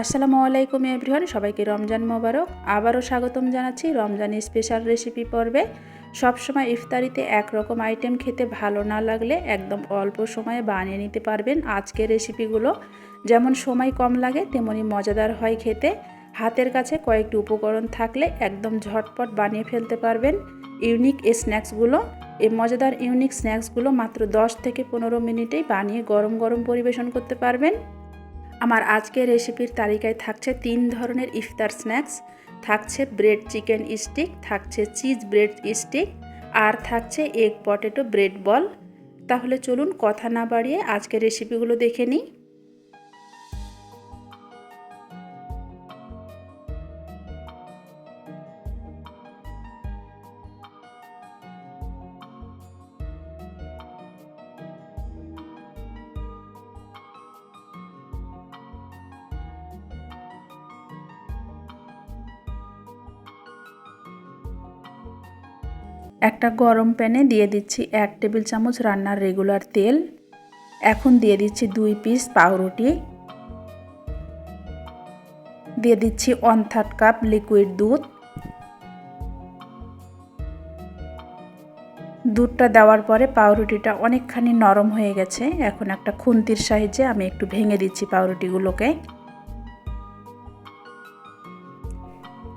আসসালামু আলাইকুম এভরিওয়ান, সবাইকে রমজান মোবারক। আবারও স্বাগতম জানাচ্ছি রমজানি স্পেশাল রেসিপি পর্বে। সবসময় ইফতারিতে একরকম আইটেম খেতে ভালো না লাগলে একদম অল্প সময়ে বানিয়ে নিতে পারবেন আজকের রেসিপিগুলো। যেমন সময় কম লাগে, তেমনি মজাদার হয় খেতে। হাতের কাছে কয়েকটি উপকরণ থাকলে একদম ঝটপট বানিয়ে ফেলতে পারবেন। ইউনিক এই স্ন্যাক্সগুলো, এই মজাদার ইউনিক স্ন্যাক্সগুলো মাত্র 10 থেকে পনেরো মিনিটেই বানিয়ে গরম গরম পরিবেশন করতে পারবেন। আমার আজকের রেসিপির তালিকায় থাকছে তিন ধরনের ইফতার স্ন্যাক্স, থাকছে ব্রেড চিকেন স্টিক, থাকছে চিজ ব্রেড স্টিক, আর থাকছে এগ পটেটো ব্রেড বল। তাহলে চলুন কথা না বাড়িয়ে আজকের রেসিপিগুলো দেখে নিই। একটা গরম প্যানে দিয়ে দিচ্ছি এক টেবিল চামচ রান্নার রেগুলার তেল। এখন দিয়ে দিচ্ছি দুই পিস পাউরুটি। দিয়ে দিচ্ছি ওয়ান থার্ড কাপ লিকুইড দুধ। দুধটা দেওয়ার পরে পাউরুটিটা অনেকখানি নরম হয়ে গেছে। এখন একটা খুন্তির সাহায্যে আমি একটু ভেঙে দিচ্ছি পাউরুটিগুলোকে।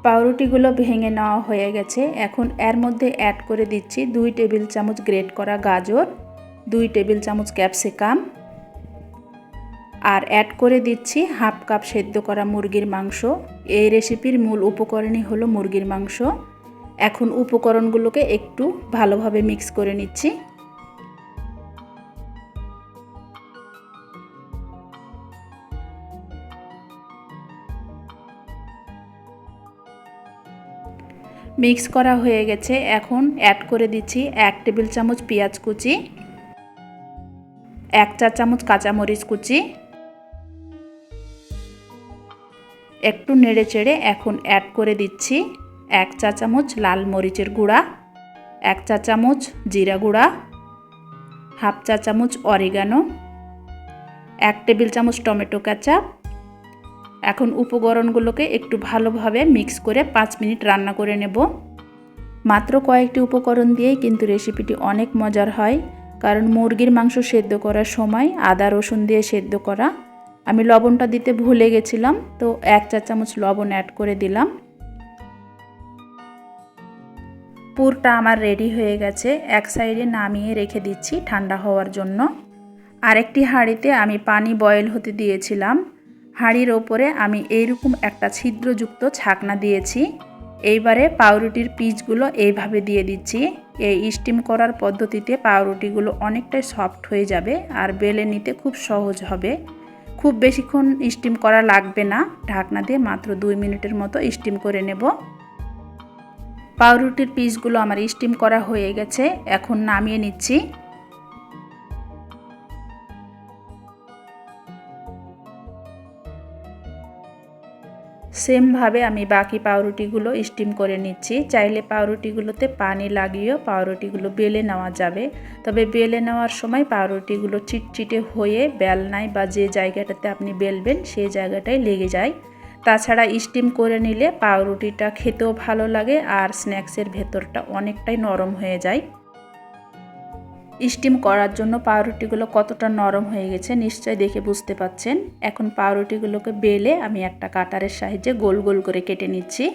পাউরুটিগুলো ভেঙে নেওয়া হয়ে গেছে। এখন এর মধ্যে অ্যাড করে দিচ্ছি দুই টেবিল চামচ গ্রেট করা গাজর, দুই টেবিল চামচ ক্যাপসিকাম আর অ্যাড করে দিচ্ছি হাফ কাপ সেদ্ধ করা মুরগির মাংস। এই রেসিপির মূল উপকরণই হলো মুরগির মাংস। এখন উপকরণগুলোকে একটু ভালোভাবে মিক্স করে নিচ্ছি। মিক্স করা হয়ে গেছে। এখন অ্যাড করে দিচ্ছি এক টেবিল চামচ পেঁয়াজ কুচি, এক চা চামচ কাঁচামরিচ কুচি, একটু নেড়ে চেড়ে এখন অ্যাড করে দিচ্ছি এক চা চামচ লাল মরিচের গুঁড়া, এক চা চামচ জিরা গুঁড়া, হাফ চা চামচ অরিগানো, এক টেবিল চামচ টমেটো কাঁচা এখন উপকরণগুলোকে একটু ভালোভাবে মিক্স করে পাঁচ মিনিট রান্না করে নেব। মাত্র কয়েকটি উপকরণ দিয়েই কিন্তু রেসিপিটি অনেক মজার হয়, কারণ মুরগির মাংস সেদ্ধ করার সময় আদা, রসুন দিয়ে সেদ্ধ করা। আমি লবণটা দিতে ভুলে গেছিলাম, তো এক চা চামচ লবণ অ্যাড করে দিলাম। পুরটা আমার রেডি হয়ে গেছে, এক সাইডে নামিয়ে রেখে দিচ্ছি ঠান্ডা হওয়ার জন্য। আরেকটি হাঁড়িতে আমি পানি বয়েল হতে দিয়েছিলাম হাঁড়ির ওপরে আমি এইরকম একটা ছিদ্রযুক্ত ছাকনা দিয়েছি। এইবারে পাউরুটির পিচগুলো এইভাবে দিয়ে দিচ্ছি। এই স্টিম করার পদ্ধতিতে পাউরুটিগুলো অনেকটাই সফট হয়ে যাবে আর বেলে নিতে খুব সহজ হবে। খুব বেশিক্ষণ স্টিম করা লাগবে না। ঢাকনা দিয়ে মাত্র দুই মিনিটের মতো স্টিম করে নেব। পাউরুটির পিসগুলো আমার স্টিম করা হয়ে গেছে। এখন নামিয়ে নিচ্ছি। সেমভাবে আমি বাকি পাউরুটিগুলো স্টিম করে নিচ্ছি। চাইলে পাউরুটিগুলোতে পানি লাগিয়েও পাউরুটিগুলো বেলে নেওয়া যাবে। তবে বেলে নেওয়ার সময় পাউরুটিগুলো চিটচিটে হয়ে বেলনায় বা যে জায়গাটাতে আপনি বেলবেন সেই জায়গাটায় লেগে যায়। তাছাড়া স্টিম করে নিলে পাউরুটিটা খেতেও ভালো লাগে আর স্ন্যাক্সের ভেতরটা অনেকটাই নরম হয়ে যায়। স্টিম করার জন্য পাউরুটিগুলো কতটা নরম হয়ে গেছে নিশ্চয় দেখে বুঝতে পাচ্ছেন। এখন পাউরুটিগুলোকে বেলে আমি একটা কাটারের সাহায্যে গোল গোল করে কেটে নিচ্ছি।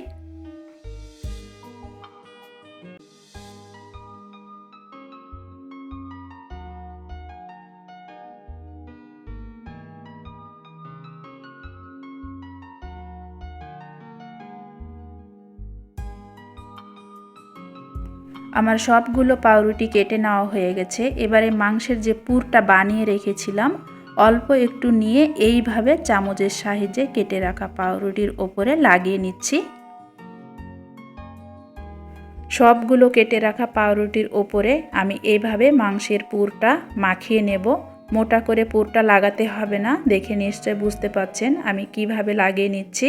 আমার সবগুলো পাউরুটি কেটে নেওয়া হয়ে গেছে। এবারে মাংসের যে পুরটা বানিয়ে রেখেছিলাম, অল্প একটু নিয়ে এইভাবে চামচের সাহায্যে কেটে রাখা পাউরুটির ওপরে লাগিয়ে নিচ্ছি। সবগুলো কেটে রাখা পাউরুটির ওপরে আমি এইভাবে মাংসের পুরটা মাখিয়ে নেব। মোটা করে পুরটা লাগাতে হবে না, দেখে নিশ্চয় বুঝতে পাচ্ছেন আমি কীভাবে লাগিয়ে নিচ্ছি।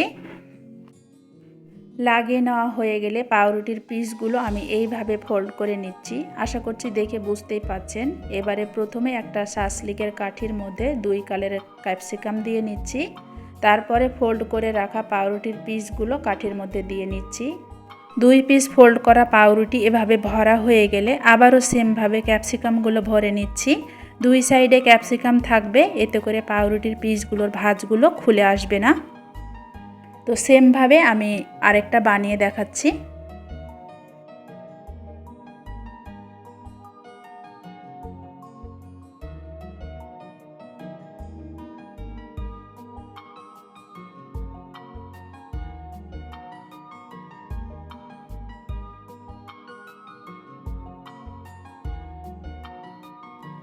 লাগিয়ে নেওয়া হয়ে গেলে পাউরুটির পিসগুলো আমি এইভাবে ফোল্ড করে নিচ্ছি। আশা করছি দেখে বুঝতেই পাচ্ছেন। এবারে প্রথমে একটা শাসলিকের কাঠির মধ্যে দুই কালারের ক্যাপসিকাম দিয়ে নিচ্ছি। তারপরে ফোল্ড করে রাখা পাউরুটির পিসগুলো কাঠির মধ্যে দিয়ে নিচ্ছি। দুই পিস ফোল্ড করা পাউরুটি এভাবে ভরা হয়ে গেলে আবারও সেমভাবে ক্যাপসিকামগুলো ভরে নিচ্ছি। দুই সাইডে ক্যাপসিকাম থাকবে, এতে করে পাউরুটির পিসগুলোর ভাজগুলো খুলে আসবে না। তো সেমভাবে আমি আরেকটা বানিয়ে দেখাচ্ছি।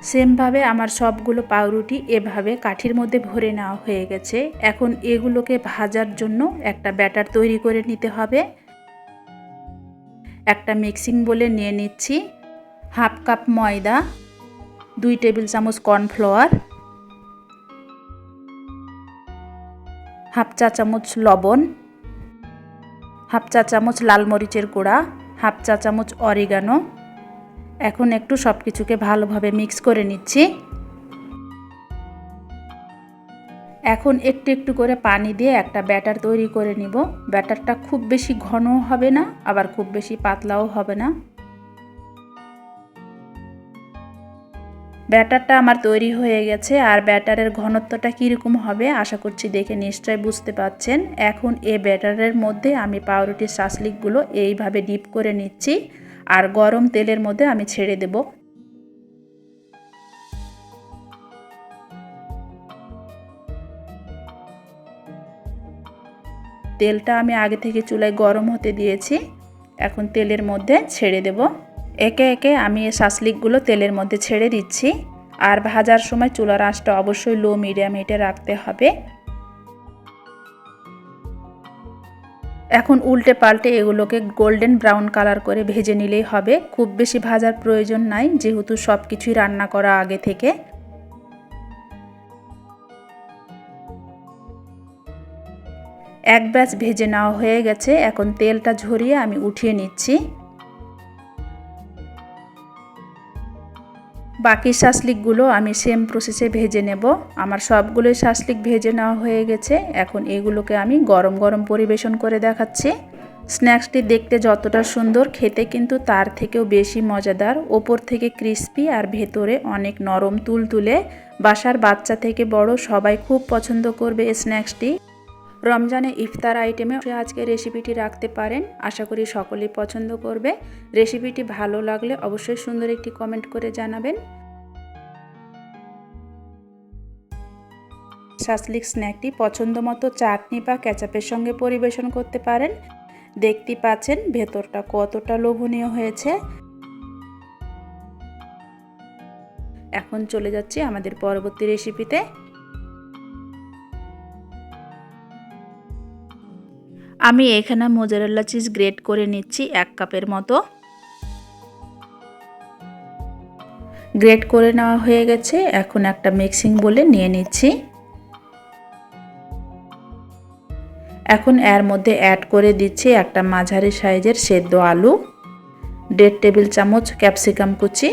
সেমভাবে আমার সবগুলো পাউরুটি এভাবে কাঠির মধ্যে ভরে নেওয়া হয়ে গেছে। এখন এগুলোকে ভাজার জন্য একটা ব্যাটার তৈরি করে নিতে হবে। একটা মিক্সিং বলে নিয়ে নিচ্ছি। হাফ কাপ ময়দা, দুই টেবিল চামচ কর্নফ্লাওয়ার, হাফ চা চামচ লবণ, হাফ চা চামচ লাল মরিচের গুঁড়া, হাফ চা চামচ অরিগানো এখন একটু সব কিছুকে ভালোভাবে মিক্স করে নিচ্ছি। এখন একটু একটু করে পানি দিয়ে একটা ব্যাটার তৈরি করে নিব। ব্যাটারটা খুব বেশি ঘনও হবে না, আবার খুব বেশি পাতলাও হবে না। ব্যাটারটা আমার তৈরি হয়ে গেছে, আর ব্যাটারের ঘনত্বটা কীরকম হবে আশা করছি দেখে নিশ্চয় বুঝতে পাচ্ছেন এখন এ ব্যাটারের মধ্যে আমি পাউরুটির শাসলিকগুলো এইভাবে ডিপ করে নিচ্ছি। আর গরম তেলের মধ্যে আমি ছেড়ে দেব। তেলটা আমি আগে থেকে চুলায় গরম হতে দিয়েছি। এখন তেলের মধ্যে ছেড়ে দেব। একে একে আমি শাসলিকগুলো তেলের মধ্যে ছেড়ে দিচ্ছি। আর ভাজার সময় চুলার আঁচটা অবশ্যই লো মিডিয়াম হিটে রাখতে হবে। এখন উল্টে পাল্টে এগুলোকে গোল্ডেন ব্রাউন কালার করে ভেজে নিলেই হবে। খুব বেশি ভাজার প্রয়োজন নাই, যেহেতু সব কিছুই রান্না করা আগে থেকে। এক ব্যাচ ভেজে নেওয়া হয়ে গেছে। এখন তেলটা ঝরিয়ে আমি উঠিয়ে নিচ্ছি। বাকি শাসলিকগুলো আমি সেম প্রসেসে ভেজে নেব। আমার সবগুলোই শাসলিক ভেজে নেওয়া হয়ে গেছে। এখন এগুলোকে আমি গরম গরম পরিবেশন করে দেখাচ্ছি। স্ন্যাক্সটি দেখতে যতটা সুন্দর, খেতে কিন্তু তার থেকেও বেশি মজাদার। ওপর থেকে ক্রিস্পি আর ভেতরে অনেক নরম তুল তুলে বাসার বাচ্চা থেকে বড় সবাই খুব পছন্দ করবে এই স্ন্যাক্সটি। রমজানে ইফতার আইটেমে আজকে রেসিপিটি রাখতে পারেন। আশা করি সকলেই পছন্দ করবে। রেসিপিটি ভালো লাগলে অবশ্যই সুন্দর একটি কমেন্ট করে জানাবেন। শাসলিক স্ন্যাকটি পছন্দ মতো চাটনি বা ক্যাচাপের সঙ্গে পরিবেশন করতে পারেন। দেখতে পাচ্ছেন ভেতরটা কতটা লোভনীয় হয়েছে। এখন চলে যাচ্ছি আমাদের পরবর্তী রেসিপিতে আমি এখানে মোজারেলা চিজ গ্রেট করে নিচ্ছি এক কাপের মতো। গ্রেট করে নেওয়া হয়ে গেছে। এখন একটা মিক্সিং বলে নিয়ে নিচ্ছি। এখন এর মধ্যে অ্যাড করে দিচ্ছি একটা মাঝারি সাইজের সেদ্ধ আলু, দেড় টেবিল চামচ ক্যাপসিকাম কুচি,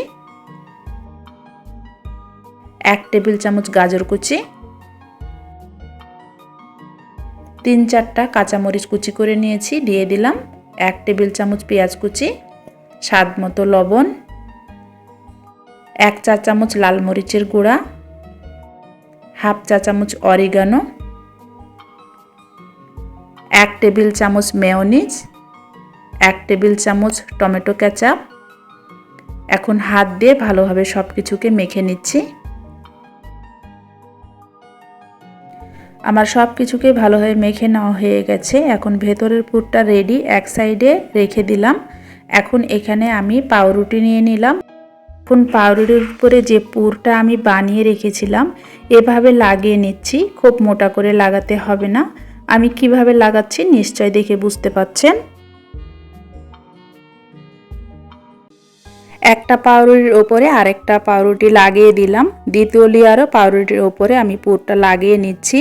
এক টেবিল চামচ গাজর কুচি তিন চারটা কাঁচামরিচ কুচি করে নিয়েছি, দিয়ে দিলাম এক টেবিল চামচ পেঁয়াজ কুচি, স্বাদ মতো লবণ, এক চা চামচ লাল মরিচের গুঁড়া, হাফ চা চামচ অরিগানো, এক টেবিল চামচ মেয়নিজ, এক টেবিল চামচ টমেটো ক্যাচাপ এখন হাত দিয়ে ভালোভাবে সব কিছুকে মেখে নিচ্ছি। আমার সব কিছুকে ভালোভাবে মেখে নেওয়া হয়ে গেছে। এখন ভেতরের পুরটা রেডি এক সাইডে রেখে দিলাম। এখন এখানে আমি পাউরুটি নিয়ে নিলাম। এখন পাউরুটির উপরে যে পুরটা আমি বানিয়ে রেখেছিলাম, এভাবে লাগিয়ে নিচ্ছি। খুব মোটা করে লাগাতে হবে না। আমি কীভাবে লাগাচ্ছি নিশ্চয় দেখে বুঝতে পাচ্ছেন? একটা পাউরুটির ওপরে আরেকটা পাউরুটি লাগিয়ে দিলাম। দ্বিতীয় লেয়ারও পাউরুটির ওপরে আমি পুরটা লাগিয়ে নিচ্ছি।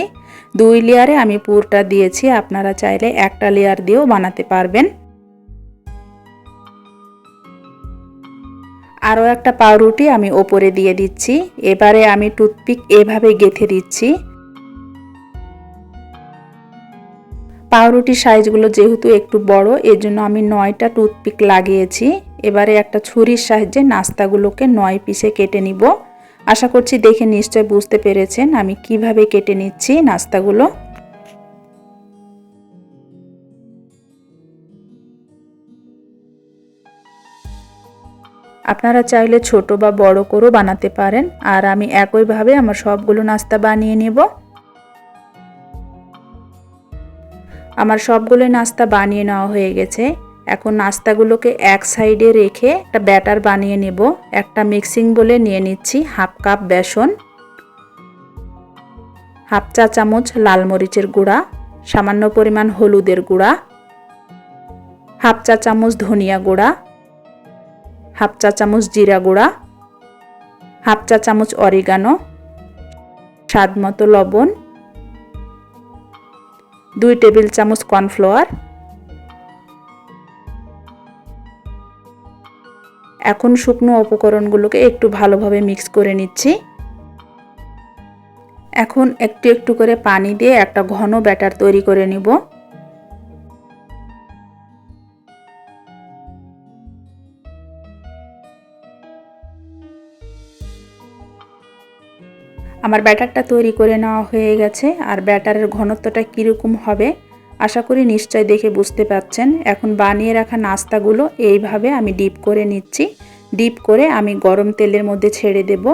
দুই লেয়ারে আমি পুরটা দিয়েছি, আপনারা চাইলে একটা লেয়ার দিয়েও বানাতে পারবেন। আরও একটা পাউরুটি আমি ওপরে দিয়ে দিচ্ছি, এবারে আমি টুথপিক এভাবে গেথে দিচ্ছি। পাউরুটির সাইজগুলো যেহেতু একটু বড় এর জন্য আমি নয়টা টুথপিক লাগিয়েছি। এবারে একটা ছুরির সাহায্যে নাস্তাগুলোকে নয় পিসে কেটে নিব। আশা করছি দেখে নিশ্চয় বুঝতে পেরেছেন আমি কীভাবে কেটে নিচ্ছি নাস্তাগুলো। আপনারা চাইলে ছোট বা বড় করেও বানাতে পারেন, আর আমি একইভাবে আমার সবগুলো নাস্তা বানিয়ে নেব। আমার সবগুলো নাস্তা বানিয়ে নেওয়া হয়ে গেছে। এখন নাস্তাগুলোকে এক সাইডে রেখে একটা ব্যাটার বানিয়ে নেব। একটা মিক্সিং বলে নিয়ে নিচ্ছি হাফ কাপ বেসন, হাফ চা চামচ লাল মরিচের গুঁড়া, সামান্য পরিমাণ হলুদের গুঁড়া, হাফ চা চামচ ধনিয়া গুঁড়া, হাফ চা চামচ জিরা গুঁড়া, হাফ চা চামচ অরিগানো স্বাদ মতো লবণ, দুই টেবিল চামচ কর্নফ্লাওয়ার এখন শুকনো উপকরণগুলোকে একটু ভালোভাবে মিক্স করে নিচ্ছি। এখন একটু একটু করে পানি দিয়ে একটা ঘন ব্যাটার তৈরি করে নিব। আমার ব্যাটারটা তৈরি করে নেওয়া হয়ে গেছে, আর ব্যাটারের ঘনত্বটা কীরকম হবে আশা করি নিশ্চয় দেখে বুঝতে পারছেন। এখন বানিয়ে রাখা নাস্তাগুলো এইভাবে আমি ডিপ করে নিচ্ছি। ডিপ করে আমি গরম তেলের মধ্যে ছেড়ে দেব।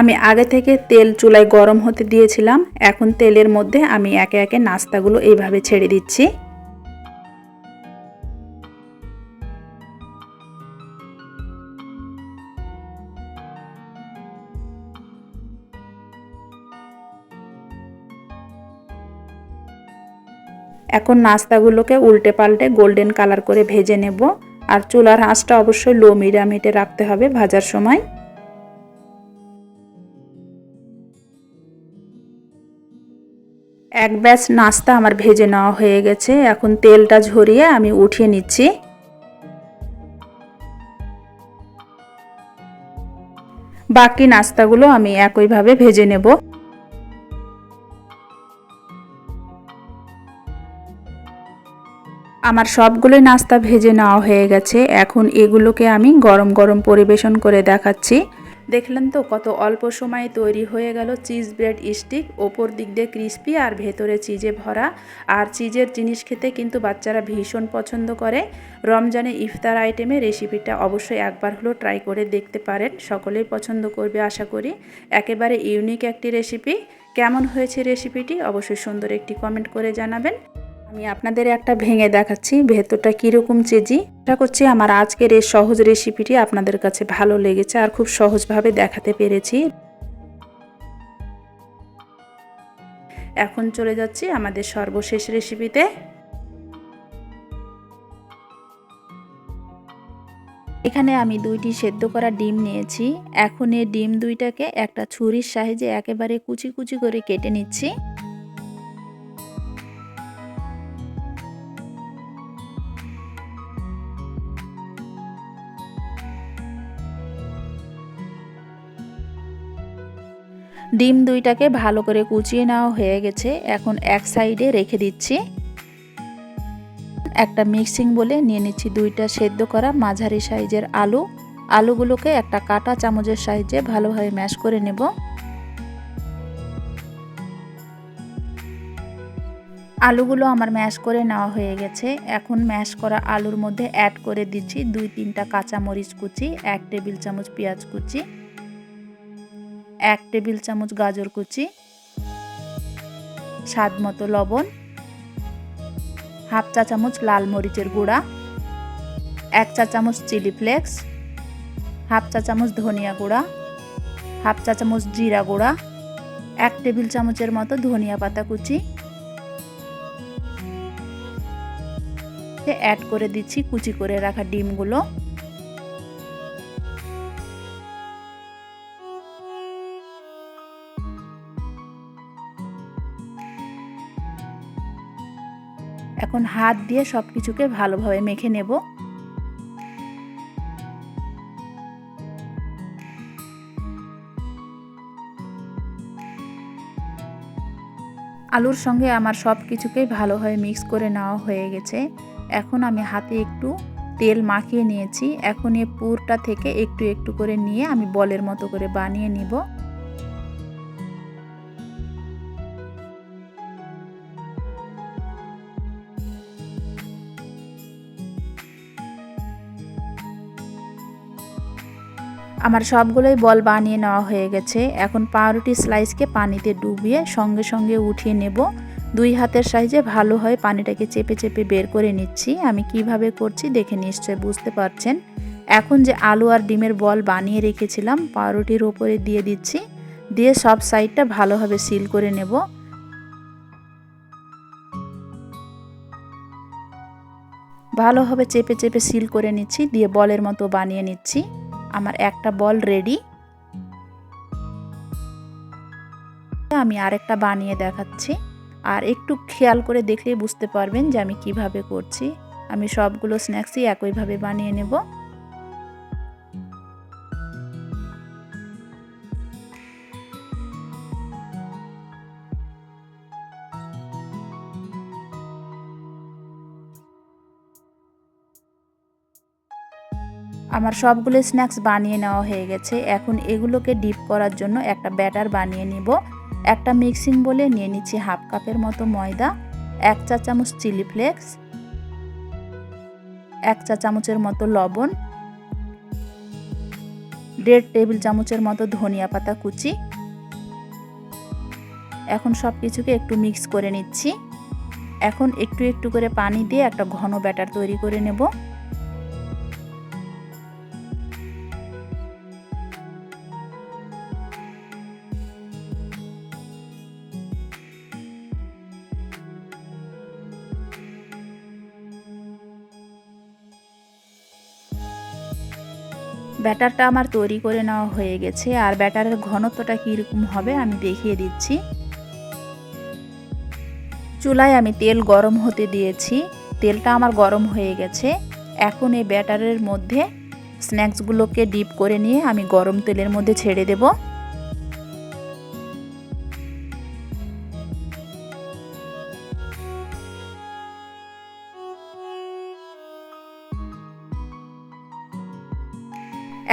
আমি আগে থেকে তেল চুলায় গরম হতে দিয়েছিলাম। এখন তেলের মধ্যে আমি একে একে নাস্তাগুলো এইভাবে ছেড়ে দিচ্ছি। এখন নাস্তাগুলোকে উল্টে পাল্টে গোল্ডেন কালার করে ভেজে নেব। আর চুলার আঁচটা অবশ্যই লো মিডিয়ামিটে রাখতে হবে ভাজার সময়। এক ব্যাচ নাস্তা আমার ভেজে নেওয়া হয়ে গেছে। এখন তেলটা ঝরিয়ে আমি উঠিয়ে নিচ্ছি। বাকি নাস্তাগুলো আমি একইভাবে ভেজে নেব। আমার সবগুলোই নাস্তা ভেজে নেওয়া হয়ে গেছে। এখন এগুলোকে আমি গরম গরম পরিবেশন করে দেখাচ্ছি। দেখলেন তো কত অল্প সময়ে তৈরি হয়ে গেল চিজ ব্রেড স্টিক। ওপর দিক দিয়ে ক্রিস্পি আর ভেতরে চিজে ভরা। আর চিজের জিনিস খেতে কিন্তু বাচ্চারা ভীষণ পছন্দ করে। রমজানে ইফতার আইটেমে রেসিপিটা অবশ্যই একবার হলেও ট্রাই করে দেখতে পারেন। সকলেই পছন্দ করবে আশা করি। একেবারে ইউনিক একটি রেসিপি। কেমন হয়েছে রেসিপিটি অবশ্যই সুন্দর একটি কমেন্ট করে জানাবেন। আমি আপনাদের একটা ভেঙে দেখাচ্ছি, ভেতরটা কীরকম চেজি আশা করছি আমার আজকের এই সহজ রেসিপিটি আপনাদের কাছে ভালো লেগেছে আর খুব সহজভাবে দেখাতে পেরেছি। এখন চলে যাচ্ছি আমাদের সর্বশেষ রেসিপিতে এখানে আমি দুইটি সেদ্ধ করা ডিম নিয়েছি। এখন এই ডিম দুইটাকে একটা ছুরির সাহায্যে একেবারে কুচি কুচি করে কেটে নিচ্ছি। ডিম দুইটাকে ভালো করে কুচিয়ে নেওয়া হয়ে গেছে। এখন এক সাইডে রেখে দিচ্ছি। একটা মিক্সিং বলে নিয়ে নিচ্ছি দুইটা সেদ্ধ করা মাঝারি সাইজের আলু। আলুগুলোকে একটা কাটা চামচের সাইজে ভালোভাবে ম্যাশ করে নেব। আলুগুলো আমার ম্যাশ করে নেওয়া হয়ে গেছে। এখন ম্যাশ করা আলুর মধ্যে অ্যাড করে দিচ্ছি দুই তিনটা কাঁচা মরিচ কুচি, এক টেবিল চামচ পেঁয়াজ কুচি। এক টেবিল চামচ গাজর কুচি, স্বাদ মতো লবণ, হাফ চা চামচ লাল মরিচের গুঁড়া, এক চা চামচ চিলি ফ্লেক্স, হাফ চা চামচ ধনিয়া গুঁড়া, হাফ চা চামচ জিরা গুঁড়া, এক টেবিল চামচের মতো ধনিয়া পাতা কুচি। অ্যাড করে দিচ্ছি কুচি করে রাখা ডিমগুলো। এখন হাত দিয়ে সব কিছুকে ভালোভাবে মেখে নেব। আলুর সঙ্গে আমার সব কিছুকেই ভালোভাবে মিক্স করে নেওয়া হয়ে গেছে। এখন আমি হাতে একটু তেল মাখিয়ে নিয়েছি। এখন এ পুরটা থেকে একটু একটু করে নিয়ে আমি বলের মতো করে বানিয়ে নিব। আমার সবগুলোই বল বানিয়ে নেওয়া হয়ে গেছে। এখন পাউরুটি স্লাইসকে পানিতে ডুবিয়ে সঙ্গে সঙ্গে উঠিয়ে নেব। দুই হাতের সাইজে ভালো হয় পানিটাকে চেপে চেপে বের করে নিচ্ছি। আমি কীভাবে করছি দেখে নিশ্চয় বুঝতে পারছেন। এখন যে আলু আর ডিমের বল বানিয়ে রেখেছিলাম, পাউরুটির ওপরে দিয়ে দিচ্ছি। দিয়ে সব সাইডটা ভালোভাবে সিল করে নেব। ভালোভাবে চেপে চেপে সিল করে নিচ্ছি। দিয়ে বলের মতো বানিয়ে নিচ্ছি। আমার একটা বল রেডি আমি আরেকটা বানিয়ে দেখাচ্ছি। আর একটু খেয়াল করে দেখলেই বুঝতে পারবেন যে আমি কীভাবে করছি। আমি সবগুলো স্ন্যাক্সই একইভাবে বানিয়ে নেব। আমার সবগুলো স্ন্যাক্স বানিয়ে নেওয়া হয়ে গেছে। এখন এগুলোকে ডিপ করার জন্য একটা ব্যাটার বানিয়ে নিব। একটা মিক্সিং বলে নিয়ে নিচ্ছি হাফ কাপের মতো ময়দা, এক চা চামচ চিলি ফ্লেক্স এক চা চামচের মতো লবণ, দেড় টেবিল চামচের মতো ধনিয়া পাতা কুচি। এখন সব কিছুকে একটু মিক্স করে নিচ্ছি। এখন একটু একটু করে পানি দিয়ে একটা ঘন ব্যাটার তৈরি করে নেব। ব্যাটারটা আমার তৈরি করে নেওয়া হয়ে গেছে আর ব্যাটারের ঘনত্বটা কীরকম হবে আমি দেখিয়ে দিচ্ছি। চুলায় আমি তেল গরম হতে দিয়েছি, তেলটা আমার গরম হয়ে গেছে। এখন এই ব্যাটারের মধ্যে স্ন্যাক্সগুলোকে ডিপ করে নিয়ে আমি গরম তেলের মধ্যে ছেড়ে দেবো।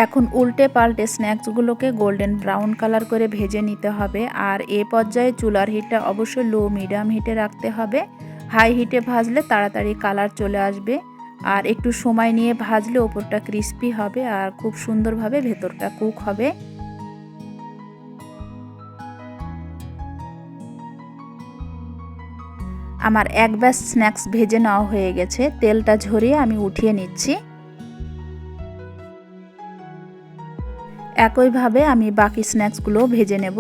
এখন উল্টে পাল্টে স্ন্যাক্সগুলোকে গোল্ডেন ব্রাউন কালার করে ভেজে নিতে হবে আর এ পর্যায়ে চুলার হিটটা অবশ্যই লো মিডিয়াম হিটে রাখতে হবে। হাই হিটে ভাজলে তাড়াতাড়ি কালার চলে আসবে আর একটু সময় নিয়ে ভাজলে ওপরটা ক্রিস্পি হবে আর খুব সুন্দরভাবে ভেতরটা কুক হবে। আমার এক ব্যাস স্ন্যাক্স ভেজে নেওয়া হয়ে গেছে, তেলটা ঝরিয়ে আমি উঠিয়ে নিচ্ছি। একইভাবে আমি বাকি স্ন্যাক্সগুলো ভেজে নেব।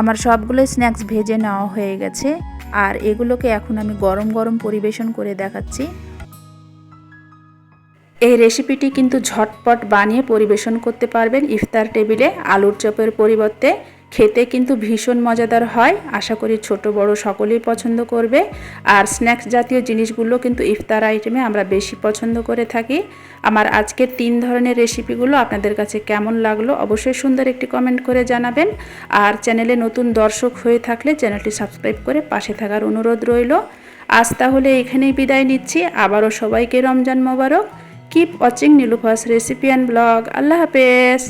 আমার সবগুলো স্ন্যাক্স ভেজে নেওয়া হয়ে গেছে, আর এগুলোকে এখন আমি গরম গরম পরিবেশন করে দেখাচ্ছি। এই রেসিপিটি কিন্তু ঝটপট বানিয়ে পরিবেশন করতে পারবেন ইফতার টেবিলে আলুর চপের পরিবর্তে। খেতে কিন্তু ভীষণ মজাদার হয়। আশা করি ছোট, বড় সকলেই পছন্দ করবে। আর স্ন্যাক্স জাতীয় জিনিসগুলো কিন্তু ইফতার আইটেমে আমরা বেশি পছন্দ করে থাকি। আমার আজকের তিন ধরনের রেসিপিগুলো আপনাদের কাছে কেমন লাগল অবশ্যই সুন্দর একটি কমেন্ট করে জানাবেন। আর চ্যানেলে নতুন দর্শক হয়ে থাকলে চ্যানেলটি সাবস্ক্রাইব করে পাশে থাকার অনুরোধ রইল। আজ তাহলে এখানেই বিদায় নিচ্ছি। আবারও সবাইকে রমজান মোবারক। Keep watching Nilufa's recipe and blog Allah হাফেজ।